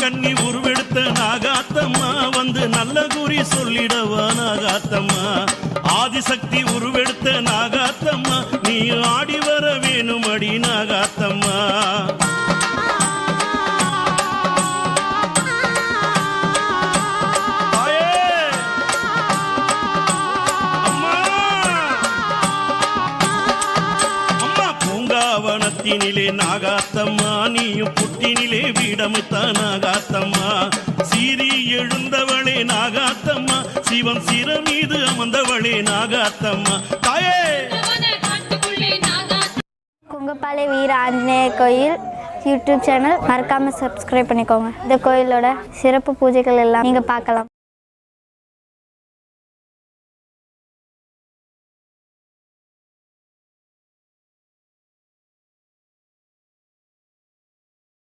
கண்ணி உருவெடுத்த நாகாத்தம்மா வந்து நல்ல குறி சொல்லிடவா நாகாத்தம்மா? ஆதிசக்தி உருவெடுத்த நாகாத்தம்மா நீ ஆடி வர வேணும் அடி நாகாத்தம்மா. பிருந்தாவனத்தினிலே நாகாத்தம்மா நீயும் புட்டினிலே வீடமைத்த நாகாத்தம்மா சீரி எழுந்தவளே நாகாத்தம்மா சிவன் சிற மீது அமர்ந்தவளே நாகாத்தம்மா தாயே குங்கப்பாலை வீர ஆஞ்சநேயர் கோயில் யூடியூப் சேனல் மறக்காமல் சப்ஸ்கிரைப் பண்ணிக்கோங்க. இந்த கோயிலோட சிறப்பு பூஜைகள் எல்லாம் நீங்கள் பார்க்கலாம்.